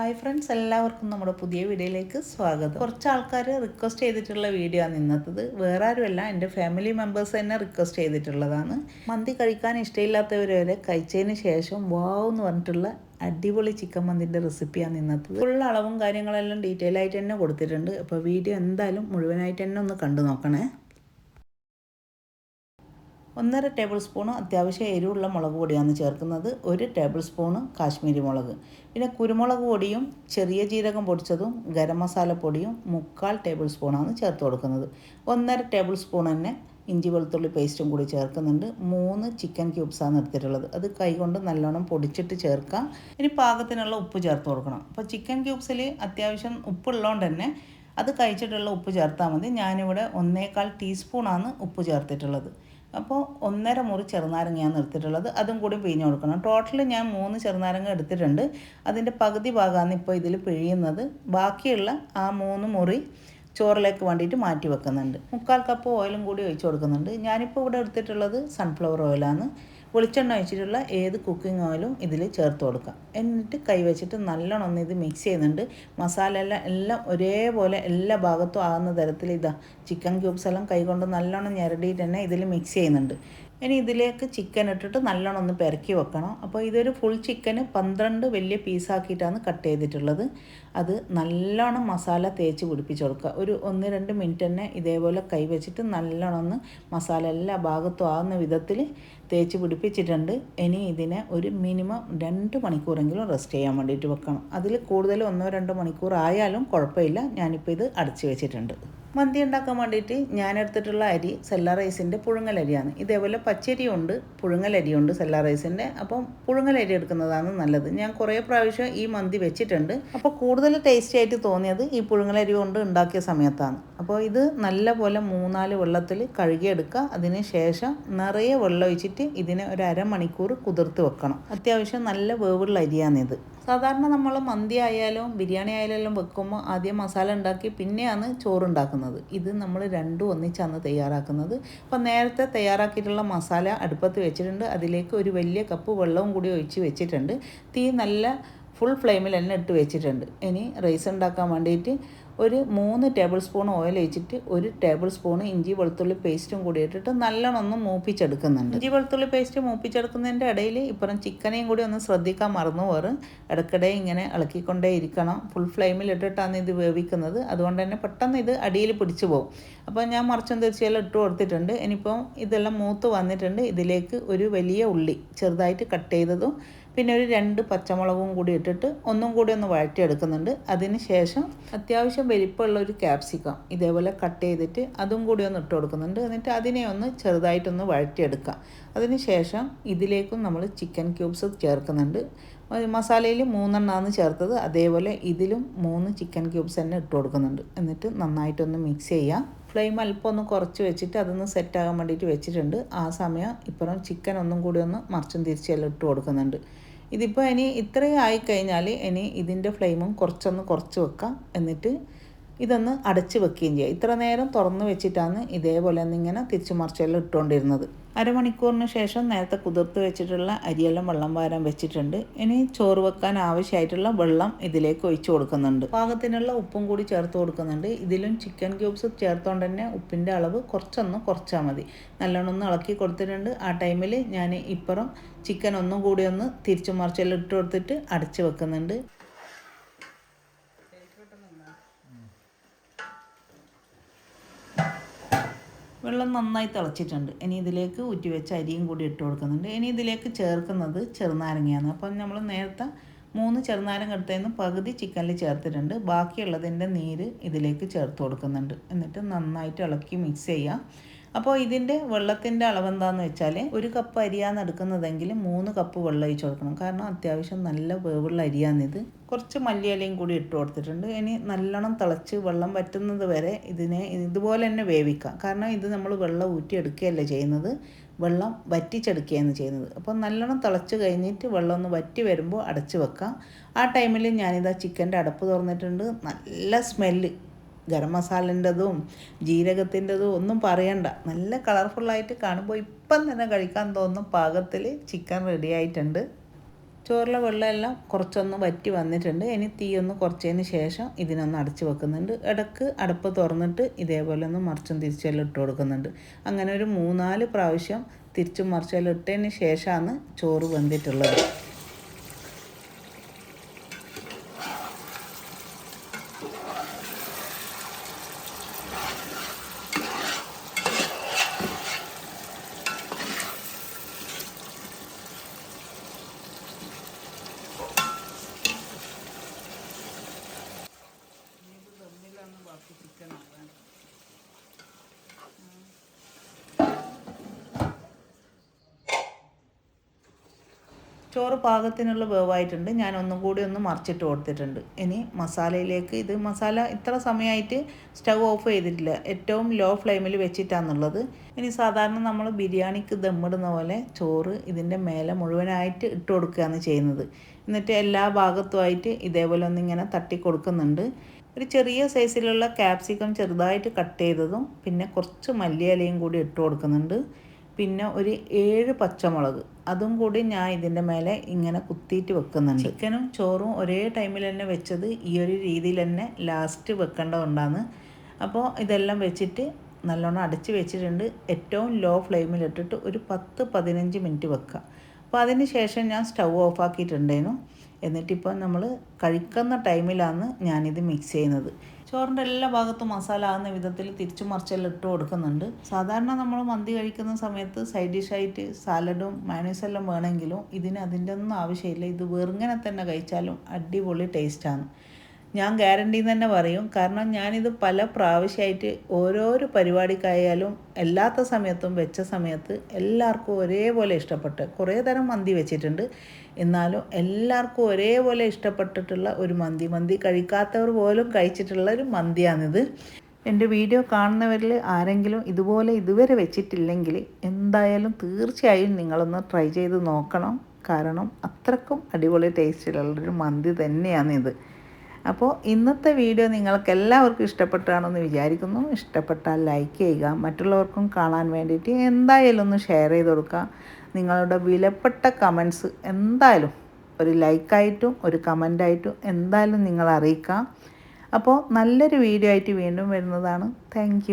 Hi friends എല്ലാവർക്കും നമ്മുടെ പുതിയ വീഡിയോയിലേക്ക് സ്വാഗതം. കുറച്ച് ആൾക്കാർ റിക്വസ്റ്റ് ചെയ്തിട്ടുള്ള വീഡിയോ ആണ് ഇന്നത്തത്. വേറെ ആരുമല്ല എന്റെ ഫാമിലി മെമ്പേഴ്സ് തന്നെ റിക്വസ്റ്റ് ചെയ്തിട്ടുള്ളതാണ്. മന്തി കഴിക്കാൻ ഇഷ്ടമില്ലാത്തവർ വരെ കഴിച്ചതിന് ശേഷം വാവ് എന്ന് പറഞ്ഞിട്ടുള്ള അടിപൊളി ചിക്കൻ മന്തിന്റെ റെസിപ്പിയാണ് ഇന്നത്തത്. ഫുൾ അളവും കാര്യങ്ങളെല്ലാം ഡീറ്റെയിൽ ആയിട്ട് തന്നെ കൊടുത്തിട്ടുണ്ട്. അപ്പോൾ വീഡിയോ എന്തായാലും മുഴുവനായിട്ട് തന്നെ ഒന്ന് കണ്ടു നോക്കണേ. ഒന്നര ടേബിൾ സ്പൂണ് അത്യാവശ്യം എരിവുള്ള മുളക് പൊടിയാണ് ചേർക്കുന്നത്. ഒരു ടേബിൾ സ്പൂണ് കാശ്മീരി മുളക്. പിന്നെ കുരുമുളക് പൊടിയും ചെറിയ ജീരകം പൊടിച്ചതും ഗരം മസാല പൊടിയും മുക്കാൽ ടേബിൾ സ്പൂണാണ് ചേർത്ത് കൊടുക്കുന്നത്. ഒന്നര ടേബിൾ സ്പൂൺ തന്നെ ഇഞ്ചി വെളുത്തുള്ളി പേസ്റ്റും കൂടി ചേർക്കുന്നുണ്ട്. മൂന്ന് ചിക്കൻ ക്യൂബ്സാണ് എടുത്തിട്ടുള്ളത്. അത് കൈകൊണ്ട് നല്ലോണം പൊടിച്ചിട്ട് ചേർക്കാം. ഇനി പാകത്തിനുള്ള ഉപ്പ് ചേർത്ത് കൊടുക്കണം. അപ്പോൾ ചിക്കൻ ക്യൂബ്സിൽ അത്യാവശ്യം ഉപ്പുള്ളതുകൊണ്ട് തന്നെ അത് കഴിച്ചിട്ടുള്ള ഉപ്പ് ചേർത്താൽ മതി. ഞാനിവിടെ ഒന്നേകാൽ ടീസ്പൂണാണ് ഉപ്പ് ചേർത്തിട്ടുള്ളത്. അപ്പോൾ ഒന്നര മുറി ചെറുനാരങ്ങ ഞാൻ എടുത്തിട്ടുള്ളത് അതും കൂടി പിഴിഞ്ഞ് കൊടുക്കണം. ടോട്ടൽ ഞാൻ മൂന്ന് ചെറുനാരങ്ങ എടുത്തിട്ടുണ്ട്. അതിന്റെ പകുതി ഭാഗമാണ് ഇപ്പോൾ ഇതിൽ പിഴിയുന്നത്. ബാക്കിയുള്ള ആ മൂന്ന് മുറി ചോറിലേക്ക് വേണ്ടിയിട്ട് മാറ്റി വെക്കുന്നുണ്ട്. മുക്കാൽ കപ്പ് ഓയിലും കൂടി ഒഴിച്ച് കൊടുക്കുന്നുണ്ട്. ഞാനിപ്പോൾ ഇവിടെ എടുത്തിട്ടുള്ളത് സൺഫ്ലവർ ഓയിലാണ് വെളിച്ചെണ്ണ ഒഴിച്ചിട്ടുള്ള ഏത് കുക്കിംഗ് ഓയിലും ഇതിൽ ചേർത്ത് കൊടുക്കുക എന്നിട്ട് കൈവച്ചിട്ട് നല്ലോണം ഒന്ന് ഇത് മിക്സ് ചെയ്യുന്നുണ്ട്. മസാല എല്ലാം എല്ലാം ഒരേപോലെ എല്ലാ ഭാഗത്തും ആകുന്ന തരത്തിൽ ഇതാ ചിക്കൻ ക്യൂബ്സ് എല്ലാം കൈകൊണ്ട് നല്ലോണം ഞെരടിയിട്ട് തന്നെ ഇതിൽ മിക്സ് ചെയ്യുന്നുണ്ട്. ഇനി ഇതിലേക്ക് ചിക്കൻ ഇട്ടിട്ട് നല്ലോണം ഒന്ന് പെരക്കി വെക്കണം. അപ്പോൾ ഇതൊരു ഫുൾ ചിക്കന് പന്ത്രണ്ട് വലിയ പീസാക്കിയിട്ടാണ് കട്ട് ചെയ്തിട്ടുള്ളത്. അത് നല്ലോണം മസാല തേച്ച് പിടിപ്പിച്ച് കൊടുക്കുക. ഒരു ഒന്ന് രണ്ട് മിനിറ്റ് തന്നെ ഇതേപോലെ കൈവച്ചിട്ട് നല്ലോണം ഒന്ന് മസാല എല്ലാ ഭാഗത്തും ആകുന്ന വിധത്തിൽ തേച്ച് പിടിപ്പിച്ചിട്ടുണ്ട്. ഇനി ഇതിനെ ഒരു മിനിമം രണ്ട് മണിക്കൂറെങ്കിലും റെസ്റ്റ് ചെയ്യാൻ വേണ്ടിയിട്ട് വെക്കണം. അതിൽ കൂടുതൽ ഒന്നോ രണ്ടോ മണിക്കൂർ ആയാലും കുഴപ്പമില്ല. ഞാനിപ്പോൾ ഇത് അടച്ചു വെച്ചിട്ടുണ്ട്. മന്തി ഉണ്ടാക്കാൻ വേണ്ടിയിട്ട് ഞാൻ എടുത്തിട്ടുള്ള അരി സെല്ലാ റൈസിന്റെ പുഴുങ്ങലരിയാണ് ഇതേപോലെ പച്ചരിയുണ്ട് പുഴുങ്ങലരിയുണ്ട് സെല്ലാ റൈസിന്റെ. അപ്പം പുഴുങ്ങലരി എടുക്കുന്നതാണ് നല്ലത്. ഞാൻ കുറേ പ്രാവശ്യം ഈ മന്തി വെച്ചിട്ടുണ്ട്. അപ്പോൾ കൂടുതൽ ടേസ്റ്റി ആയിട്ട് തോന്നിയത് ഈ പുഴുങ്ങലരി കൊണ്ട് ഉണ്ടാക്കിയ സമയത്താണ്. അപ്പോൾ ഇത് നല്ലപോലെ മൂന്നാൽ വെള്ളത്തിൽ കഴുകിയെടുക്കുക. അതിന് ശേഷം നിറയെ വെള്ളം ഒഴിച്ചിട്ട് ഇതിനെ ഒരു അരമണിക്കൂർ കുതിർത്ത് വെക്കണം. അത്യാവശ്യം നല്ല വേവുള്ള അരിയാണിത്. സാധാരണ നമ്മൾ മന്തി ആയാലും ബിരിയാണി ആയാലും വെക്കുമ്പോൾ ആദ്യം മസാല ഉണ്ടാക്കി പിന്നെയാണ് ചോറ് ഉണ്ടാക്കുന്നത് ഇത് നമ്മൾ രണ്ടും ഒന്നിച്ചാണ് തയ്യാറാക്കുന്നത്. അപ്പോൾ നേരത്തെ തയ്യാറാക്കിയിട്ടുള്ള മസാല അടുപ്പത്ത് വെച്ചിട്ടുണ്ട്. അതിലേക്ക് ഒരു വലിയ കപ്പ് വെള്ളവും കൂടി ഒഴിച്ച് വെച്ചിട്ടുണ്ട്. തീ നല്ല ഫുൾ ഫ്ലെയിമിൽ എണ്ണ ഇട്ട് വെച്ചിട്ടുണ്ട്. ഇനി റൈസ് ഉണ്ടാക്കാൻ വേണ്ടിയിട്ട് ഒരു മൂന്ന് ടേബിൾ സ്പൂൺ ഓയിൽ ഒഴിച്ചിട്ട് ഒരു ടേബിൾ സ്പൂൺ ഇഞ്ചി വെളുത്തുള്ളി പേസ്റ്റും കൂടി ഇട്ടിട്ട് നല്ലോണം ഒന്ന് മൂപ്പിച്ചെടുക്കുന്നുണ്ട്. ഇഞ്ചി വെളുത്തുള്ളി പേസ്റ്റ് മൂപ്പിച്ചെടുക്കുന്നതിന്റെ ഇടയിൽ ഇപ്പുറം ചിക്കനെയും കൂടി ഒന്ന് ശ്രദ്ധിക്കാൻ മറന്നു പോറ് ഇടയ്ക്കിടെ ഇങ്ങനെ ഇളക്കിക്കൊണ്ടേ ഇരിക്കണം. ഫുൾ ഫ്ലെയിമിൽ ഇട്ടിട്ടാണ് ഇത് വേവിക്കുന്നത്. അതുകൊണ്ട് തന്നെ പെട്ടെന്ന് ഇത് അടിയിൽ പിടിച്ചു പോകും. അപ്പോൾ ഞാൻ മറിച്ചും തിരിച്ചെല്ലാം ഇട്ട് കൊടുത്തിട്ടുണ്ട്. ഇനിയിപ്പം ഇതെല്ലാം മൂത്ത് വന്നിട്ടുണ്ട്. ഇതിലേക്ക് ഒരു വലിയ ഉള്ളി ചെറുതായിട്ട് കട്ട് ചെയ്തതും പിന്നെ ഒരു രണ്ട് പച്ചമുളകും കൂടി ഇട്ടിട്ട് ഒന്നും കൂടി ഒന്ന് വഴറ്റിയെടുക്കുന്നുണ്ട്. അതിന് ശേഷം അത്യാവശ്യം വലിപ്പമുള്ള ഒരു ക്യാപ്സിക്കം ഇതേപോലെ കട്ട് ചെയ്തിട്ട് അതും കൂടി ഒന്ന് ഇട്ട് കൊടുക്കുന്നുണ്ട്. എന്നിട്ട് അതിനെ ഒന്ന് ചെറുതായിട്ടൊന്ന് വഴറ്റിയെടുക്കാം. അതിന് ശേഷം ഇതിലേക്കും നമ്മൾ ചിക്കൻ ക്യൂബ്സ് ചേർക്കുന്നുണ്ട്. മസാലയിൽ മൂന്നെണ്ണമാണ് ചേർത്തത്. അതേപോലെ ഇതിലും മൂന്ന് ചിക്കൻ ക്യൂബ്സ് തന്നെ ഇട്ട് കൊടുക്കുന്നുണ്ട്. എന്നിട്ട് നന്നായിട്ടൊന്ന് മിക്സ് ചെയ്യാം. ഫ്ലെയിം അല്പം ഒന്ന് കുറച്ച് വെച്ചിട്ട് അതൊന്ന് സെറ്റാകാൻ വേണ്ടിയിട്ട് വെച്ചിട്ടുണ്ട്. ആ സമയം ഇപ്പുറം ചിക്കൻ ഒന്നും കൂടി ഒന്ന് മറിച്ചും തിരിച്ചെല്ലാം ഇട്ട് കൊടുക്കുന്നുണ്ട്. ഇതിപ്പോൾ ഇനി ഇത്രയും ആയിക്കഴിഞ്ഞാൽ ഇനി ഇതിന്റെ ഫ്ലെയിമും കുറച്ചൊന്ന് കുറച്ച് വെക്കാം. എന്നിട്ട് ഇതൊന്ന് അടച്ചു വെക്കുകയും ചെയ്യുക. ഇത്ര നേരം തുറന്ന് വെച്ചിട്ടാണ് ഇതേപോലെ ഇങ്ങനെ തിരിച്ചു മറിച്ചെല്ലാം ഇട്ടുകൊണ്ടിരുന്നത്. അരമണിക്കൂറിന് ശേഷം നേരത്തെ കുതിർത്ത് വെച്ചിട്ടുള്ള അരിയെല്ലാം വെള്ളം വാരാൻ വെച്ചിട്ടുണ്ട്. ഇനി ചോറ് വെക്കാൻ ആവശ്യമായിട്ടുള്ള വെള്ളം ഇതിലേക്ക് ഒഴിച്ചു കൊടുക്കുന്നുണ്ട്. പാകത്തിനുള്ള ഉപ്പും കൂടി ചേർത്ത് കൊടുക്കുന്നുണ്ട്. ഇതിലും ചിക്കൻ ക്യൂബ്സ് ചേർത്തോണ്ട് തന്നെ ഉപ്പിന്റെ അളവ് കുറച്ചൊന്ന് കുറച്ചാൽ മതി. നല്ലോണം ഒന്ന് ഇളക്കി കൊടുത്തിട്ടുണ്ട്. ആ ടൈമിൽ ഞാൻ ഇപ്പുറം ചിക്കൻ ഒന്നും കൂടി ഒന്ന് തിരിച്ചു മറിച്ചെല്ലാം ഇട്ട് കൊടുത്തിട്ട് അടച്ചു വെക്കുന്നുണ്ട്. വെള്ളം നന്നായി തിളച്ചിട്ടുണ്ട്. ഇനി ഇതിലേക്ക് ഊറ്റി വെച്ച അരിയും കൂടി ഇട്ട് കൊടുക്കുന്നുണ്ട്. ഇനി ഇതിലേക്ക് ചേർക്കുന്നത് ചെറുനാരങ്ങയാണ്. അപ്പം നമ്മൾ നേരത്തെ മൂന്ന് ചെറുനാരങ്ങ എടുത്തതിന് പകുതി ചിക്കനിൽ ചേർത്തിട്ടുണ്ട്. ബാക്കിയുള്ളതിന്റെ നീര് ഇതിലേക്ക് ചേർത്ത് കൊടുക്കുന്നുണ്ട്. എന്നിട്ട് നന്നായിട്ട് ഇളക്കി മിക്സ് ചെയ്യുക അപ്പോൾ ഇതിന്റെ വെള്ളത്തിന്റെ അളവ് എന്താണെന്ന് വെച്ചാൽ ഒരു കപ്പ് അരിയാന്ന് എടുക്കുന്നതെങ്കിൽ മൂന്ന് കപ്പ് വെള്ളം ഒഴിച്ച് കൊടുക്കണം. കാരണം അത്യാവശ്യം നല്ല വേവുള്ള അരിയാണിത് കുറച്ച് മല്ലിയിലയും കൂടി ഇട്ട് കൊടുത്തിട്ടുണ്ട്. ഇനി നല്ലോണം തിളച്ച് വെള്ളം വറ്റുന്നത് വരെ ഇതിനെ ഇതുപോലെ തന്നെ വേവിക്കാം. കാരണം ഇത് നമ്മൾ വെള്ളം ഊറ്റിയെടുക്കുകയല്ല ചെയ്യുന്നത്? വെള്ളം വറ്റിച്ചെടുക്കുകയാണ് ചെയ്യുന്നത്. അപ്പോൾ നല്ലോണം തിളച്ച് കഴിഞ്ഞിട്ട് വെള്ളം ഒന്ന് വറ്റി വരുമ്പോൾ അടച്ച് വെക്കാം. ആ ടൈമിൽ ഞാനിതാ ചിക്കന്റെ അടപ്പ് തുറന്നിട്ടുണ്ട്. നല്ല സ്മെല്ല് ഗരം മസാലന്റെതും ജീരകത്തിന്റെതും ഒന്നും പറയണ്ട. നല്ല കളർഫുള്ളായിട്ട് കാണുമ്പോൾ ഇപ്പം തന്നെ കഴിക്കാൻ തോന്നുന്ന പാകത്തിൽ ചിക്കൻ റെഡി ആയിട്ടുണ്ട്. ചോറിലെ വെള്ളമെല്ലാം കുറച്ചൊന്ന് വറ്റി വന്നിട്ടുണ്ട്. ഇനി തീ ഒന്ന് കുറച്ചതിന് ശേഷം ഇതിനൊന്ന് അടച്ചു വെക്കുന്നുണ്ട്. ഇടയ്ക്ക് അടുപ്പ് തുറന്നിട്ട് ഇതേപോലെ ഒന്ന് മറിച്ചും തിരിച്ചെല്ലാം ഇട്ട് കൊടുക്കുന്നുണ്ട്. അങ്ങനെ ഒരു മൂന്നാൽ പ്രാവശ്യം തിരിച്ചും മറിച്ചെല്ലാം ഇട്ടതിന് ശേഷമാണ് ചോറ് വെന്തിട്ടുള്ളത്. ചോറ് പാകത്തിനുള്ള വേവായിട്ടുണ്ട്. ഞാൻ ഒന്നും കൂടി ഒന്ന് മറിച്ചിട്ട് കൊടുത്തിട്ടുണ്ട്. ഇനി മസാലയിലേക്ക് ഇത് മസാല ഇത്ര സമയമായിട്ട് സ്റ്റവ് ഓഫ് ചെയ്തിട്ടില്ല. ഏറ്റവും ലോ ഫ്ലെയിമിൽ വെച്ചിട്ടാണെന്നുള്ളത് ഇനി സാധാരണ നമ്മൾ ബിരിയാണിക്ക് ദമ്മിടുന്ന പോലെ ചോറ് ഇതിന്റെ മേലെ മുഴുവനായിട്ട് ഇട്ട് കൊടുക്കുകയാണ് ചെയ്യുന്നത്. എന്നിട്ട് എല്ലാ ഭാഗത്തുമായിട്ട് ഇതേപോലെ ഒന്നിങ്ങനെ തട്ടി കൊടുക്കുന്നുണ്ട്. ഒരു ചെറിയ സൈസിലുള്ള ക്യാപ്സിക്കം ചെറുതായിട്ട് കട്ട് ചെയ്തതും പിന്നെ കുറച്ച് മല്ലിയിലയും കൂടി ഇട്ട് കൊടുക്കുന്നുണ്ട്. പിന്നെ ഒരു ഏഴ് പച്ചമുളക്. അതും കൂടി ഞാൻ ഇതിന്റെ മേലെ ഇങ്ങനെ കുത്തിയിട്ട് വെക്കുന്നുണ്ട്. ചിക്കനും ചോറും ഒരേ ടൈമിൽ തന്നെ വെച്ചത് ഈ ഒരു രീതിയിൽ തന്നെ ലാസ്റ്റ് വെക്കേണ്ടതുകൊണ്ടാണ് അപ്പോൾ ഇതെല്ലാം വെച്ചിട്ട് നല്ലോണം അടച്ച് വെച്ചിട്ടുണ്ട്. ഏറ്റവും ലോ ഫ്ലെയിമിലിട്ടിട്ട് ഒരു പത്ത് പതിനഞ്ച് മിനിറ്റ് വെക്കുക. അപ്പോൾ അതിന് ശേഷം ഞാൻ സ്റ്റൗ ഓഫ് ആക്കിയിട്ടുണ്ടായിരുന്നു. എന്നിട്ടിപ്പോൾ നമ്മൾ കഴിക്കുന്ന ടൈമിലാണ് ഞാനിത് മിക്സ് ചെയ്യുന്നത്. ചോറിന്റെ എല്ലാ ഭാഗത്തും മസാല ആകുന്ന വിധത്തിൽ തിരിച്ചു മറിച്ചെല്ലാം ഇട്ട് കൊടുക്കുന്നുണ്ട്. സാധാരണ നമ്മൾ മന്തി കഴിക്കുന്ന സമയത്ത് സൈഡ് ഡിഷായിട്ട് സാലഡും മയണൈസെല്ലാം വേണമെങ്കിലും ഇതിന് അതിന്റെ ഒന്നും ആവശ്യമില്ല. ഇത് വെറുങ്ങനെ തന്നെ കഴിച്ചാലും അടിപൊളി ടേസ്റ്റാണ് ഞാൻ ഗ്യാരണ്ടി തന്നെ പറയും. കാരണം ഞാനിത് പല പ്രാവശ്യമായിട്ട് ഓരോരോ പരിപാടിക്കായാലും എല്ലാത്ത സമയത്തും വെച്ച സമയത്ത് എല്ലാവർക്കും ഒരേപോലെ ഇഷ്ടപ്പെട്ട് കുറേ തരം മന്തി വെച്ചിട്ടുണ്ട്. എന്നാലും എല്ലാവർക്കും ഒരേപോലെ ഇഷ്ടപ്പെട്ടിട്ടുള്ള ഒരു മന്തി മന്തി കഴിക്കാത്തവർ പോലും കഴിച്ചിട്ടുള്ള ഒരു മന്തിയാണിത്. എന്റെ വീഡിയോ കാണുന്നവരിൽ ആരെങ്കിലും ഇതുപോലെ ഇതുവരെ വെച്ചിട്ടില്ലെങ്കിൽ എന്തായാലും തീർച്ചയായും നിങ്ങളൊന്ന് ട്രൈ ചെയ്ത് നോക്കണം. കാരണം അത്രക്കും അടിപൊളി ടേസ്റ്റിലുള്ളൊരു മന്തി തന്നെയാണിത്. അപ്പോൾ ഇന്നത്തെ വീഡിയോ നിങ്ങൾക്ക് എല്ലാവർക്കും ഇഷ്ടപ്പെട്ടാണെന്ന് വിചാരിക്കുന്നു. ഇഷ്ടപ്പെട്ടാൽ ലൈക്ക് ചെയ്യുക. മറ്റുള്ളവർക്കും കാണാൻ വേണ്ടിയിട്ട് എന്തായാലും ഒന്ന് ഷെയർ ചെയ്ത് കൊടുക്കുക. നിങ്ങളുടെ വിലപ്പെട്ട കമൻസ് എന്തായാലും ഒരു ലൈക്കായിട്ടും ഒരു കമന്റായിട്ടും എന്തായാലും നിങ്ങൾ അറിയിക്കുക. അപ്പോൾ നല്ലൊരു വീഡിയോ ആയിട്ട് വീണ്ടും വരുന്നതാണ്. താങ്ക്